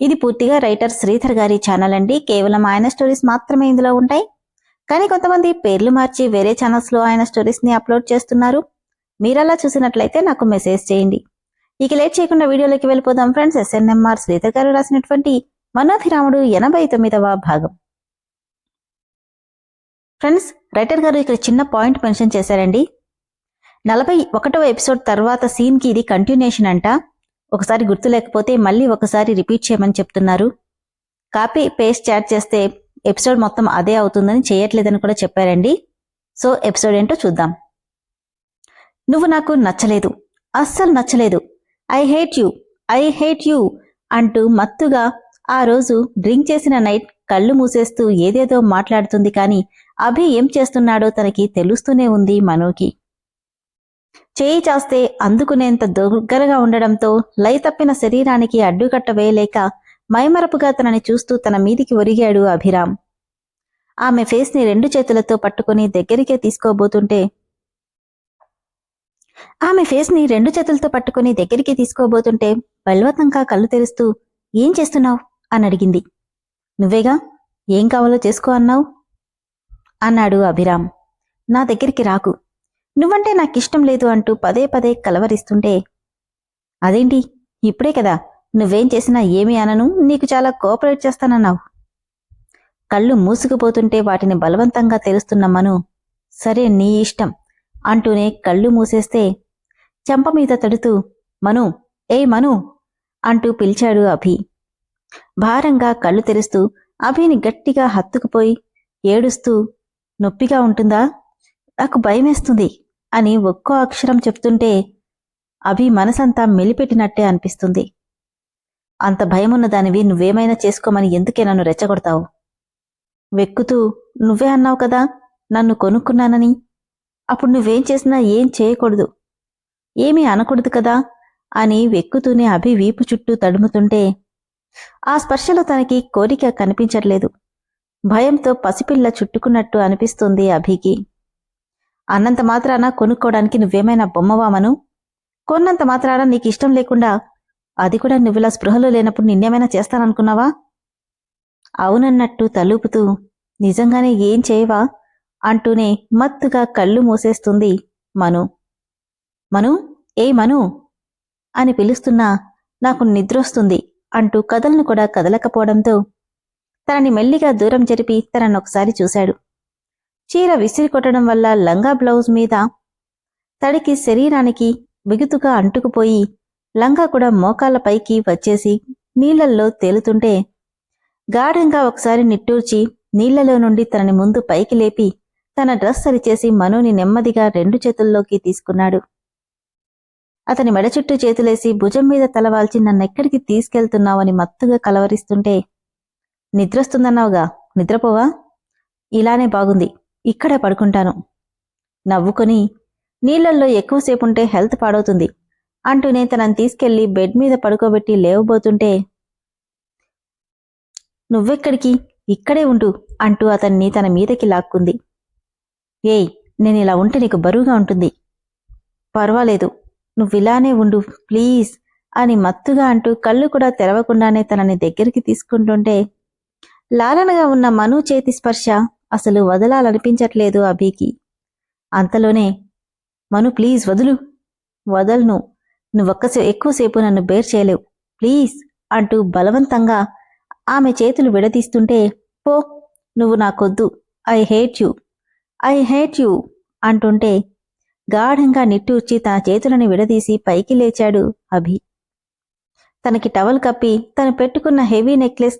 ఇది పూర్తిగా రైటర్ శ్రీధర్ గారి ఛానల్ అండి. కేవలం ఆయన స్టోరీస్ మాత్రమే ఇందులో ఉంటాయి. కానీ కొంతమంది పేర్లు మార్చి వేరే ఛానల్స్లో ఆయన స్టోరీస్ని అప్లోడ్ చేస్తున్నారు. మీరలా చూసినట్లయితే నాకు మెసేజ్ చేయండి. ఇక లేట్ చేయకుండా వీడియోలోకి వెళ్ళిపోదాం ఫ్రెండ్స్ ఎస్ఎన్ఎంఆర్ శ్రీధర్ గారు రాసినటువంటి మనోధిరాముడు ఎనభై తొమ్మిదవ భాగం. ఫ్రెండ్స్ రైటర్ గారు ఇక్కడ చిన్న పాయింట్ మెన్షన్ చేశారండి. నలభై ఒకటవ ఎపిసోడ్ తర్వాత సీన్కి ఇది కంటిన్యూషన్ అంట. ఒకసారి గుర్తు లేకపోతే మళ్ళీ ఒకసారి రిపీట్ చేయమని చెప్తున్నారు. కాపీ పేస్ట్ చాట్ చేస్తే ఎపిసోడ్ మొత్తం అదే అవుతుందని చేయట్లేదని కూడా చెప్పారండి. సో ఎపిసోడ్ ఏంటో చూద్దాం. నువ్వు నాకు నచ్చలేదు. అస్సలు నచ్చలేదు. I hate you. I hate you అంటూ మత్తుగా ఆ రోజు డ్రింక్ చేసిన నైట్ కళ్ళు మూసేస్తూ ఏదేదో మాట్లాడుతుంది కానీ అభి ఏం చేస్తున్నాడో తనకి తెలుస్తూనే ఉంది మనోకి. చేయి చాస్తే అందుకునేంత దగ్గరగా ఉండడంతో లయ తప్పిన శరీరానికి అడ్డుకట్ట వేయలేక మైమరపుగా తనని చూస్తూ తన మీదికి ఒరిగాడు అభిరామ్. ఆమె ఫేస్ని రెండు చేతులతో పట్టుకుని దగ్గరికే తీసుకోబోతుంటే ఆమె ఫేస్ని రెండు చేతులతో పట్టుకుని దగ్గరికి తీసుకోబోతుంటే బలవతంగా కళ్ళు తెరుస్తూ ఏం చేస్తున్నావు? అని అడిగింది. నువ్వేగా? ఏం కావాలో చేసుకో అన్నావు? అన్నాడు అభిరామ్. నా దగ్గరికి రాకు. నువ్వంటే నాకు ఇష్టం లేదు అంటూ పదే పదే కలవరిస్తుంటే అదేంటి? ఇప్పుడే కదా. నువ్వేం చేసినా ఏమీ అనను. నీకు చాలా కోఆపరేట్ చేస్తానన్నావు. కళ్ళు మూసుకుపోతుంటే వాటిని బలవంతంగా తెరుస్తున్న మను సరే నీ ఇష్టం అంటూనే కళ్ళు మూసేస్తే చెంప మీద తడుతూ మను ఏ మను అంటూ పిలిచాడు అభి. భారంగా కళ్ళు తెరుస్తూ అభిని గట్టిగా హత్తుకుపోయి ఏడుస్తూ నొప్పిగా ఉంటుందా? నాకు భయమేస్తుంది. అని ఒక్కో అక్షరం చెప్తుంటే అభి మనసంతా మెలిపెట్టినట్టే అనిపిస్తుంది. అంత భయమున్న దానివి నువ్వేమైనా చేసుకోమని ఎందుకే నన్ను రెచ్చగొడతావు? వెక్కుతూ నువ్వే అన్నావు కదా నన్ను కొనుక్కున్నానని. అప్పుడు నువ్వేం చేసినా ఏం చేయకూడదు. ఏమీ అనకూడదు కదా అని వెక్కుతూనే అభి వీపు చుట్టూ తడుముతుంటే ఆ స్పర్శలో తనకి కోరిక కనిపించట్లేదు. భయంతో పసిపిల్ల చుట్టుకున్నట్టు అనిపిస్తుంది అభికి. అన్నంత మాత్రాన కొనుక్కోవడానికి నువ్వేమైనా బొమ్మవామను? కొన్నంత మాత్రాన నీకు ఇష్టం లేకుండా అది కూడా నువ్విలా స్పృహలో లేనప్పుడు నిన్నేమైనా చేస్తాననుకున్నావా? అవునన్నట్టు తలుపుతూ నిజంగానే ఏం చేయవా? అంటూనే మత్తుగా కళ్ళు మూసేస్తుంది మను. మను? ఏ మను! అని పిలుస్తున్నా నాకు నిద్రొస్తుంది అంటూ కథలను కూడా కదలకపోవడంతో తనని మెల్లిగా దూరం జరిపి తననొకసారి చూశాడు. చీర విసిరి కొట్టడం వల్ల లంగా బ్లౌజ్ మీద తడికి శరీరానికి బిగుతుగా అంటుకుపోయి లంగా కూడా మోకాళ్ళ పైకి వచ్చేసి నీళ్ళల్లో తేలుతుంటే గాఢంగా ఒకసారి నిట్టూర్చి నీళ్ళలో నుండి తనని ముందు పైకి లేపి తన డ్రెస్ సరిచేసి మనుని నెమ్మదిగా రెండు చేతుల్లోకి తీసుకున్నాడు. అతని మెడ చుట్టూ చేతులేసి భుజం మీద తలవాల్చి నన్నెక్కడికి తీసుకెళ్తున్నావని మత్తుగా కలవరిస్తుంటే నిద్రొస్తుందన్నావుగా నిద్రపోవా? ఇలానే బాగుంది. ఇక్కడే పడుకుంటాను. నవ్వుకొని నీళ్ళల్లో ఎక్కువసేపుంటే హెల్త్ పాడవుతుంది. అంటూనే తనని తీసుకెళ్ళి బెడ్ మీద పడుకోబెట్టి లేవబోతుంటే నువ్వెక్కడికి? ఇక్కడే ఉండు అంటూ అతన్ని తన మీదకి లాక్కుంది. ఏయ్ నేను ఇలా ఉంటే నీకు బరువుగా ఉంటుంది. పర్వాలేదు నువ్విలానే ఉండు ప్లీజ్ అని మత్తుగా అంటూ కళ్ళు కూడా తెరవకుండానే తనని దగ్గరికి తీసుకుంటుంటే లాలనగా ఉన్న మను చేతి స్పర్శ అసలు వదలాలనిపించట్లేదు అభికి. అంతలోనే మను ప్లీజ్ వదులు. వదలను. నువ్వొక్కసే ఎక్కువసేపు నన్ను బేర్ చేయలేవు. ప్లీజ్ అంటూ బలవంతంగా ఆమె చేతులు విడదీస్తుంటే పో నువ్వు నాకొద్దు. I hate you. I hate you అంటుంటే గాఢంగా నిట్టూర్చి తన చేతులను విడదీసి పైకి లేచాడు అభి. తనకి టవల్ కప్పి తను పెట్టుకున్న హెవీ నెక్లెస్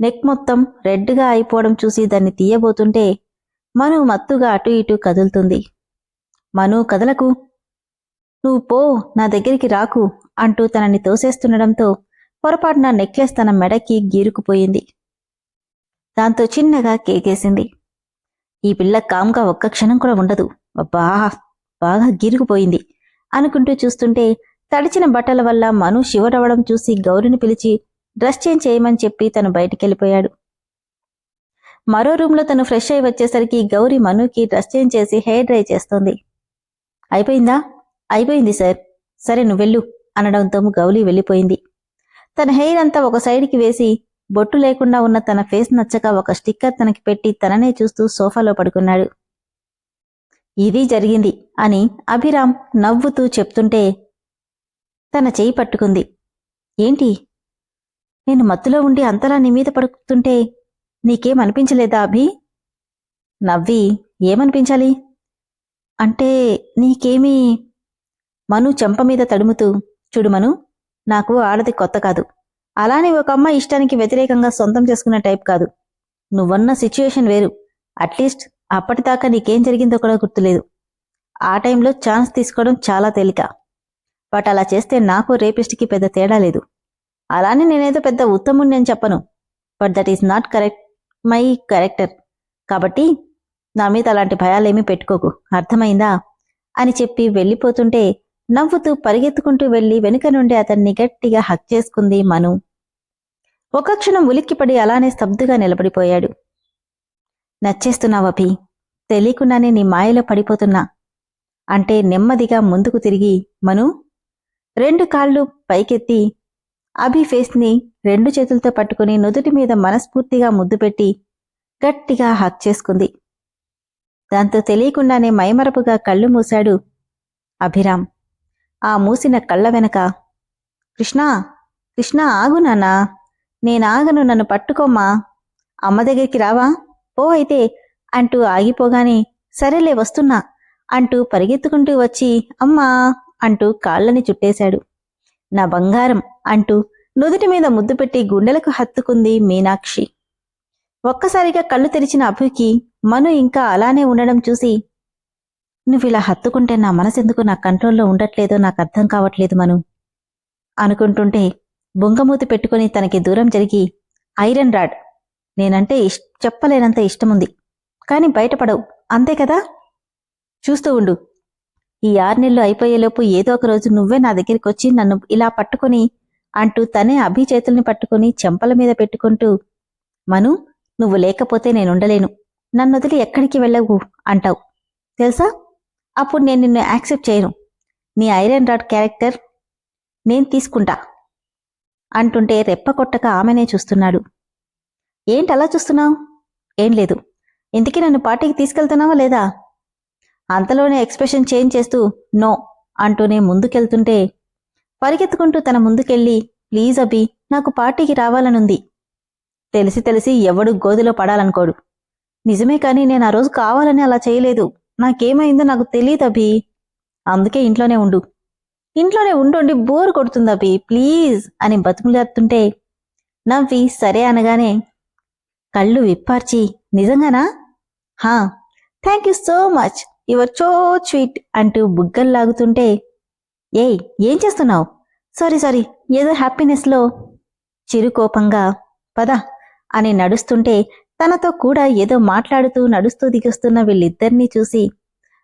నెక్ మొత్తం రెడ్గా అయిపోవడం చూసి దాన్ని తీయబోతుంటే మను మత్తుగా అటు ఇటు కదులుతుంది. మను కదలకు నువ్వు పో నా దగ్గరికి రాకు అంటూ తనని తోసేస్తుండడంతో పొరపాటున నెక్లెస్ తన మెడకి గీరుకుపోయింది. దాంతో చిన్నగా కేకేసింది. ఈ పిల్ల కామ్గా ఒక్క క్షణం కూడా ఉండదు. అబ్బా బాగా గీరుకుపోయింది అనుకుంటూ చూస్తుంటే తడిచిన బట్టల వల్ల మను శివరవడం చూసి గౌరిని పిలిచి డ్రెస్ చేంజ్ చేయమని చెప్పి తను బయటికెళ్ళిపోయాడు. మరో రూమ్లో తను ఫ్రెష్ అయి వచ్చేసరికి గౌరి మనుకి డ్రెస్ చేంజ్ చేసి హెయిర్ డ్రై చేస్తోంది. అయిపోయిందా? అయిపోయింది సార్. సరే నువ్వు వెళ్ళు అనడంతో గౌలి వెళ్ళిపోయింది. తన హెయిర్ అంతా ఒక సైడ్కి వేసి బొట్టు లేకుండా ఉన్న తన ఫేస్ నచ్చక ఒక స్టిక్కర్ తనకి పెట్టి తననే చూస్తూ సోఫాలో పడుకున్నాడు. ఇది జరిగింది అని అభిరామ్ నవ్వుతూ చెప్తుంటే తన చేయి పట్టుకుంది. ఏంటి? నేను మత్తులో ఉండి అంతలా నీ మీద పడుకుతుంటే నీకేం అనిపించలేదా అభి? నవ్వి ఏమనిపించాలి? అంటే నీకేమీ మను చెంప మీద తడుముతూ చూడు మను నాకు ఆడది కొత్త కాదు. అలానే ఒక అమ్మాయి ఇష్టానికి వ్యతిరేకంగా సొంతం చేసుకున్న టైప్ కాదు. నువ్వన్న సిచ్యుయేషన్ వేరు. అట్లీస్ట్ అప్పటిదాకా నీకేం జరిగిందో కూడా గుర్తులేదు. ఆ టైంలో ఛాన్స్ తీసుకోవడం చాలా తేలిక. బట్ అలా చేస్తే నాకు రేపిస్ట్కి పెద్ద తేడా లేదు. అలానే నేనేదో పెద్ద ఉత్తముని నేను చెప్పను. But that is not correct my character కాబట్టి నా మీద అలాంటి భయాలేమీ పెట్టుకోకు. అర్థమైందా? అని చెప్పి వెళ్ళిపోతుంటే నవ్వుతూ పరిగెత్తుకుంటూ వెళ్ళి వెనుక నుండి అతన్ని గట్టిగా హక్ చేసుకుంది మను. ఒక క్షణం ఉలిక్కిపడి అలానే స్తబ్దుగా నిలబడిపోయాడు. నచ్చేస్తున్నావు అభి తెలియకుండానే నీ మాయలో పడిపోతున్నా. అంటే నెమ్మదిగా ముందుకు తిరిగి మను రెండు కాళ్ళు పైకెత్తి అభి ఫేస్ని రెండు చేతులతో పట్టుకుని నుదుటి మీద మనస్ఫూర్తిగా ముద్దు పెట్టి గట్టిగా హక్ చేసుకుంది. దాంతో తెలియకుండానే మైమరపుగా కళ్ళు మూశాడు అభిరామ్. ఆ మూసిన కళ్ళ వెనక కృష్ణ కృష్ణ ఆగు నాన్నా. నేనాగను నన్ను పట్టుకోమ్మా. అమ్మ దగ్గరికి రావా? ఓ అయితే అంటూ ఆగిపోగానే సరేలే వస్తున్నా అంటూ పరిగెత్తుకుంటూ వచ్చి అమ్మా అంటూ కాళ్ళని చుట్టేశాడు. నా బంగారం అంటూ నుదుటి మీద ముద్దు పెట్టి గుండెలకు హత్తుకుంది మీనాక్షి. ఒక్కసారిగా కళ్ళు తెరిచిన అభుకి మను ఇంకా అలానే ఉండడం చూసి నువ్వు ఇలా హత్తుకుంటే నా మనసెందుకు? నా కంట్రోల్లో ఉండట్లేదో నాకు అర్థం కావట్లేదు మను అనుకుంటుంటే బొంగమూతి పెట్టుకుని తనకి దూరం జరిగి ఐరన్ రాడ్ నేనంటే ఇష్ చెప్పలేనంత ఇష్టముంది కాని బయటపడవు అంతే కదా? చూస్తూ ఉండు ఈ ఆరు నెలలు అయిపోయేలోపు ఏదో ఒక రోజు నువ్వే నా దగ్గరికి వచ్చి నన్ను ఇలా పట్టుకుని అంటూ తనే అభి చేతుల్ని పట్టుకుని చెంపల మీద పెట్టుకుంటూ మను నువ్వు లేకపోతే నేనుండలేను. నన్ను వదిలి ఎక్కడికి వెళ్ళవు అంటావు. తెలుసా? అప్పుడు నేను నిన్ను యాక్సెప్ట్ చేయను. నీ ఐరన్ రాడ్ క్యారెక్టర్ నేను తీసుకుంటా అంటుంటే రెప్ప కొట్టక ఆమెనే చూస్తున్నాడు. ఏంటి అలా చూస్తున్నావు? ఏం లేదు. ఇంతకీ నన్ను పార్టీకి తీసుకెళ్తున్నావా లేదా? అంతలోనే ఎక్స్ప్రెషన్ చేంజ్ చేస్తూ నో అంటూనే ముందుకెళ్తుంటే పరిగెత్తుకుంటూ తన ముందుకెళ్ళి ప్లీజ్ అభి నాకు పార్టీకి రావాలనుంది. తెలిసి తెలిసి ఎవడు గోదిలో పడాలనుకోడు. నిజమే కానీ నేను ఆ రోజు కావాలని అలా చేయలేదు. నాకేమైందో నాకు తెలియదు అభి. అందుకే ఇంట్లోనే ఉండు. ఇంట్లోనే ఉండుండి బోర్ కొడుతుంది అభి ప్లీజ్ అని బతుకులేస్తుంటే నవ్వి సరే అనగానే కళ్ళు విప్పార్చి నిజంగానా? హా థ్యాంక్ యూ సో మచ్. చో స్వీట్ అంటూ బుగ్గల్లాగుతుంటే ఏయ్ ఏం చేస్తున్నావు? సారీ సారీ ఏదో హ్యాపీనెస్లో. చిరుకోపంగా పద అని నడుస్తుంటే తనతో కూడా ఏదో మాట్లాడుతూ నడుస్తూ దిగొస్తున్న వీళ్ళిద్దరినీ చూసి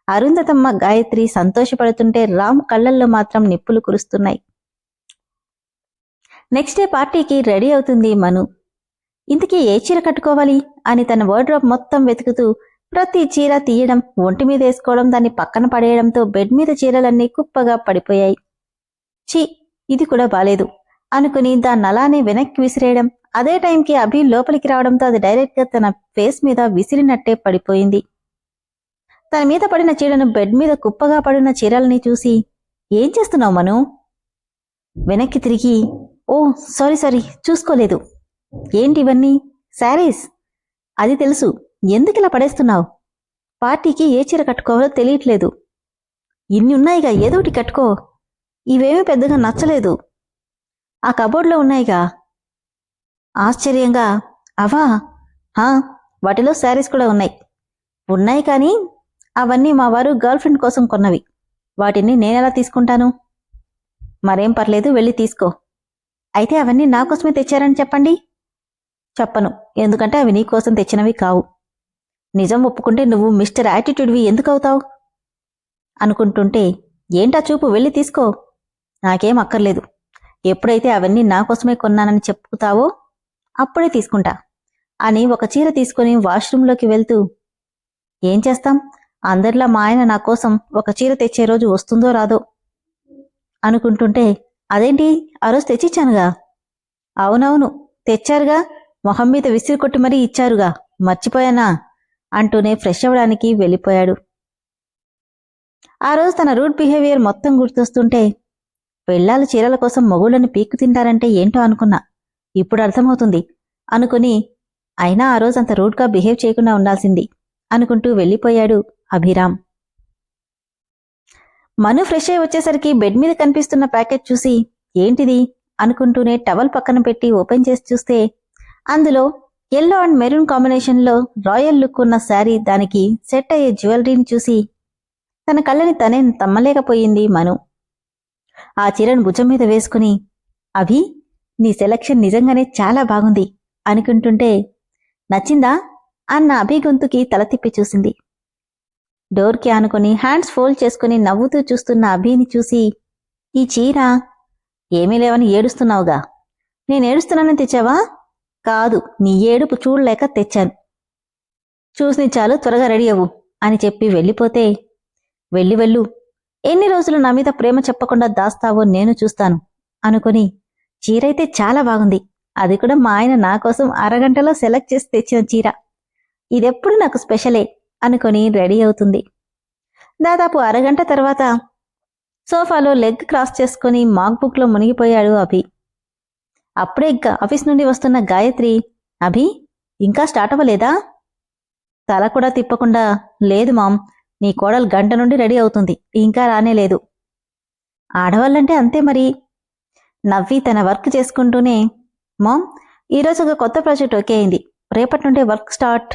అరుంధతమ్మ గాయత్రి సంతోషపడుతుంటే రామ్ కళ్ళల్లో మాత్రం నిప్పులు కురుస్తున్నాయి. నెక్స్ట్ డే పార్టీకి రెడీ అవుతుంది మను. ఇంతకీ ఏ చీర కట్టుకోవాలి? అని తన వార్డ్రోబ్ మొత్తం వెతుకుతూ ప్రతి చీర తీయడం ఒంటి మీద వేసుకోవడం దాన్ని పక్కన పడేయడంతో బెడ్ మీద చీరలన్నీ కుప్పగా పడిపోయాయి. ఛీ ఇది కూడా బాలేదు అనుకుని దాన్ని అలానే వెనక్కి విసిరేయడం. అదే టైంకి అభి లోపలికి రావడంతో అది డైరెక్ట్గా తన ఫేస్ మీద విసిరినట్టే పడిపోయింది. తన మీద పడిన చీరను బెడ్ మీద కుప్పగా పడిన చీరలని చూసి ఏం చేస్తున్నావు మను? వెనక్కి తిరిగి ఓ సారీ సారీ చూసుకోలేదు. ఏంటి ఇవన్నీ? శారీస్? అది తెలుసు. ఎందుకు ఇలా పడేస్తున్నావు? పార్టీకి ఏ చీర కట్టుకోవాలో తెలియట్లేదు. ఇన్ని ఉన్నాయిగా ఏదో ఒకటి కట్టుకో. ఇవేమీ పెద్దగా నచ్చలేదు. ఆ కబోర్డ్లో ఉన్నాయిగా. ఆశ్చర్యంగా అవా? హా వాటిలో శారీస్ కూడా ఉన్నాయి. ఉన్నాయి కానీ అవన్నీ మా వారు గర్ల్ ఫ్రెండ్ కోసం కొన్నవి. వాటిని నేనెలా తీసుకుంటాను? మరేం పర్లేదు వెళ్ళి తీసుకో. అయితే అవన్నీ నా కోసమే తెచ్చారని చెప్పండి? చెప్పను ఎందుకంటే అవి నీకోసం తెచ్చినవి కావు. నిజం ఒప్పుకుంటే నువ్వు మిస్టర్ యాటిట్యూడ్వి ఎందుకు అవుతావు అనుకుంటుంటే ఏంటా చూపు వెళ్ళి తీసుకో. నాకేం అక్కర్లేదు. ఎప్పుడైతే అవన్నీ నా కోసమే కొన్నానని చెప్పుతావో అప్పుడే తీసుకుంటా. అని ఒక చీర తీసుకుని వాష్రూంలోకి వెళ్తూ ఏం చేస్తాం? అందరిలా మా ఆయన నా కోసం ఒక చీర తెచ్చే రోజు వస్తుందో రాదో? అనుకుంటుంటే అదేంటి? ఆ రోజు తెచ్చిచ్చానుగా. అవునవును. తెచ్చారుగా. మొహం మీద విసిరి కొట్టి మరీ ఇచ్చారుగా. మర్చిపోయానా? అంటూనే ఫ్రెష్ అవ్వడానికి వెళ్ళిపోయాడు. ఆ రోజు తన రూట్ బిహేవియర్ మొత్తం గుర్తొస్తుంటే పెళ్ళాలు చీరల కోసం మొగుళ్ళని పీక్కు తింటారంటే ఏంటో అనుకున్నా. ఇప్పుడు అర్థమవుతుంది. అనుకుని అయినా ఆ రోజు అంత రూడ్గా బిహేవ్ చేయకుండా ఉండాల్సింది అనుకుంటూ వెళ్ళిపోయాడు అభిరామ్. మను ఫ్రెష్ అయి వచ్చేసరికి బెడ్ మీద కనిపిస్తున్న ప్యాకెట్ చూసి ఏంటిది? అనుకుంటూనే టవల్ పక్కన పెట్టి ఓపెన్ చేసి చూస్తే అందులో ఎల్లో అండ్ మెరూన్ కాంబినేషన్లో రాయల్ లుక్ ఉన్న శారీ దానికి సెట్ అయ్యే జ్యువెలరీని చూసి తన కళ్ళని తనే తమ్మలేకపోయింది మను. ఆ చీరను భుజం మీద వేసుకుని అభి నీ సెలక్షన్ నిజంగానే చాలా బాగుంది అనుకుంటుంటే నచ్చిందా అన్న అభి గొంతుకి తల తిప్పి చూసింది. డోర్కి ఆనుకొని హ్యాండ్స్ ఫోల్డ్ చేసుకుని నవ్వుతూ చూస్తున్న అభిని చూసి ఈ చీర ఏమీ లేవని ఏడుస్తున్నావుగా? నేను ఏడుస్తున్నానని తెచ్చావా? కాదు నీ ఏడుపు చూడలేక తెచ్చాను. చూసి చాలు త్వరగా రెడీ అవ్వు అని చెప్పి వెళ్ళిపోతే వెళ్ళి వెళ్ళు. ఎన్ని రోజులు నా మీద ప్రేమ చెప్పకుండా దాస్తావో నేను చూస్తాను అనుకుని చీరైతే చాలా బాగుంది. అది కూడా మా ఆయన నా కోసం అరగంటలో సెలెక్ట్ చేసి తెచ్చిన చీర. ఇదెప్పుడు నాకు స్పెషలే అనుకొని రెడీ అవుతుంది. దాదాపు అరగంట తర్వాత సోఫాలో లెగ్ క్రాస్ చేసుకుని మాక్ బుక్లో మునిగిపోయాడు అభి. అప్పుడే ఇంకా ఆఫీస్ నుండి వస్తున్న గాయత్రి అభి ఇంకా స్టార్ట్ అవ్వలేదా? తల కూడా తిప్పకుండా లేదు మామ్ నీ కోడలు గంట నుండి రెడీ అవుతుంది ఇంకా రానే లేదు. ఆడవాళ్ళంటే అంతే మరి. నవ్వి తన వర్క్ చేసుకుంటూనే మామ్ ఈరోజు ఒక కొత్త ప్రాజెక్ట్ ఓకే అయింది రేపటి నుండే వర్క్ స్టార్ట్.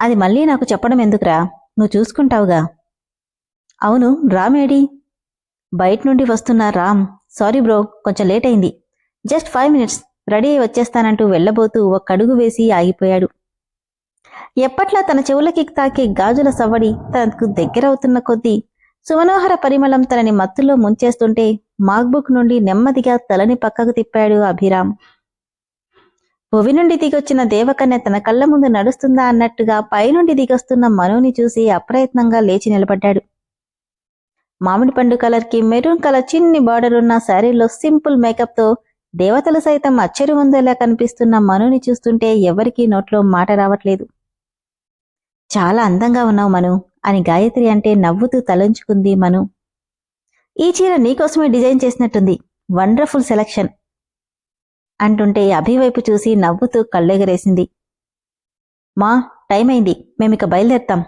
అది మళ్ళీ నాకు చెప్పడం ఎందుకురా? నువ్వు చూసుకుంటావుగా. అవును రామేడి బయట నుండి వస్తున్న రామ్ సారీ బ్రో కొంచెం లేట్ అయింది. జస్ట్ ఫైవ్ మినిట్స్ రెడీ అయి వచ్చేస్తానంటూ వెళ్ళబోతూ ఒక్క కడుగు వేసి ఆగిపోయాడు. ఎప్పట్లా తన చెవులకి తాకే గాజుల సవ్వడి తనకు దగ్గరవుతున్న కొద్దీ సుమనోహర పరిమళం తనని మత్తులో ముంచేస్తుంటే మాక్బుక్ నుండి నెమ్మదిగా తలని పక్కకు తిప్పాడు అభిరామ్. భువి నుండి దిగొచ్చిన దేవకన్య తన కళ్ళ ముందు నడుస్తుందా అన్నట్టుగా పైనుండి దిగొస్తున్న మనుని చూసి అప్రయత్నంగా లేచి నిలబడ్డాడు. మామిడి పండు కలర్కి మెరూన్ కలర్ చిన్ని బార్డర్ ఉన్న శారీలో సింపుల్ మేకప్తో దేవతలు సైతం అచ్చరి కనిపిస్తున్న మనుని చూస్తుంటే ఎవరికీ నోట్లో మాట రావట్లేదు. చాలా అందంగా ఉన్నావు మను అని గాయత్రి అంటే నవ్వుతూ తలంచుకుంది మను. ఈ చీర నీకోసమే డిజైన్ చేసినట్టుంది. వండర్ఫుల్ సెలక్షన్ అంటుంటే అభివైపు చూసి నవ్వుతూ కళ్ళెగరేసింది. మా టైం అయింది మేమిక బయలుదేరుతాం.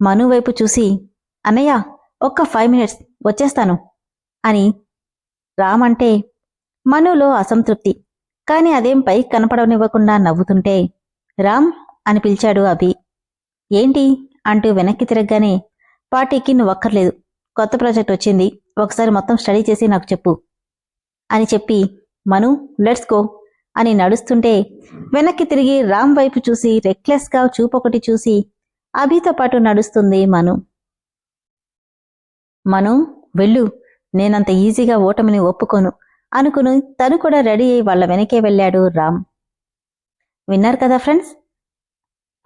మను వైపు చూసి అన్నయ్య ఒక్క ఫైవ్ మినిట్స్ వచ్చేస్తాను అని రామంటే అంటే మనులో అసంతృప్తి. కాని అదేం పై కనపడనివ్వకుండా నవ్వుతుంటే రామ్ అని పిలిచాడు అభి. ఏంటి? అంటూ వెనక్కి తిరగగానే పార్టీకి నువ్వక్కర్లేదు. కొత్త ప్రాజెక్ట్ వచ్చింది. ఒకసారి మొత్తం స్టడీ చేసి నాకు చెప్పు అని చెప్పి మను లెట్స్ గో అని నడుస్తుంటే వెనక్కి తిరిగి రామ్ వైపు చూసి రెక్లెస్గా చూపొకటి చూసి అభితో పాటు నడుస్తుంది మను. మను వెళ్ళు. నేనంత ఈజీగా ఓటమిని ఒప్పుకోను. అనుకుని తను కూడా రెడీ అయి వాళ్ళ వెనకే వెళ్ళాడు రామ్. విన్నారు కదా ఫ్రెండ్స్?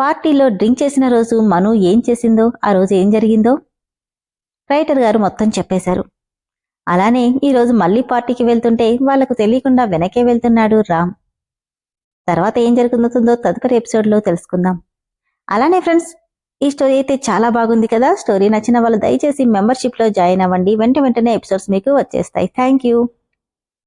పార్టీలో డ్రింక్ చేసిన రోజు మను ఏం చేసిందో ఆ రోజు ఏం జరిగిందో? రైటర్ గారు మొత్తం చెప్పేశారు. అలానే ఈరోజు మళ్ళీ పార్టీకి వెళ్తుంటే వాళ్ళకు తెలియకుండా వెనకే వెళ్తున్నాడు రామ్. తర్వాత ఏం జరుగుతుందో తదుపరి ఎపిసోడ్లో తెలుసుకుందాం. అలానే ఫ్రెండ్స్ ఈ స్టోరీ అయితే చాలా బాగుంది కదా. స్టోరీ నచ్చిన వాళ్ళు దయచేసి మెంబర్షిప్లో జాయిన్ అవ్వండి. వెంట వెంటనే ఎపిసోడ్స్ మీకు వచ్చేస్తాయి. Thank you